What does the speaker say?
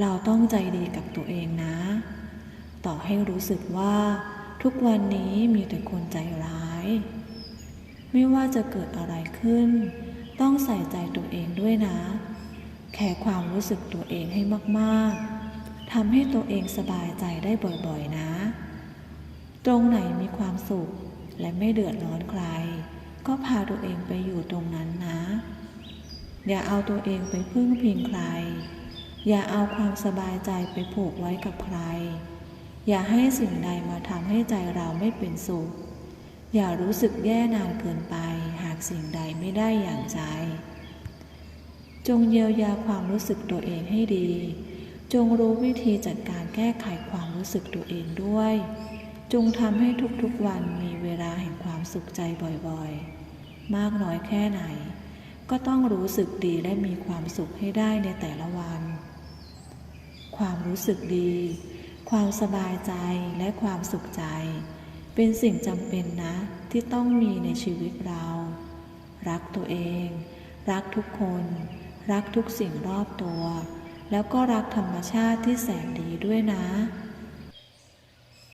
เราต้องใจดีกับตัวเองนะ ต่อให้รู้สึกว่าทุกวันนี้มีแต่คนใจร้าย ไม่ว่าจะเกิดอะไรขึ้น ต้องใส่ใจตัวเองด้วยนะ แค่ความรู้สึกตัวเองให้มากๆทำให้ตัวเองสบายใจได้บ่อยๆนะ ตรงไหนมีความสุขและไม่เดือดร้อนใคร ก็พาตัวเองไปอยู่ตรงนั้นนะ อย่าเอาตัวเองไปพึ่งพิงใคร อย่าเอาความสบายใจไปผูกไว้กับใคร อย่าให้สิ่งใดมาทำให้ใจเราไม่เป็นสุข อย่ารู้สึกแย่นานเกินไป หากสิ่งใดไม่ได้อย่างใจ จงเยียวยาความรู้สึกตัวเองให้ดี จงรู้วิธีจัดการแก้ไขความรู้สึกตัวเองด้วย จงทำให้ทุกๆวันมีเวลาแห่งความสุขใจบ่อยๆ มากน้อยแค่ไหน ก็ต้องรู้สึกดีและมีความสุขให้ได้ในแต่ละวัน ความรู้สึกดี ความสบายใจและความสุขใจ เป็นสิ่งจำเป็นนะที่ต้องมีในชีวิตเรา รักตัวเอง รักทุกคน รักทุกสิ่งรอบตัว แล้วก็รักธรรมชาติที่แสนดีด้วยนะ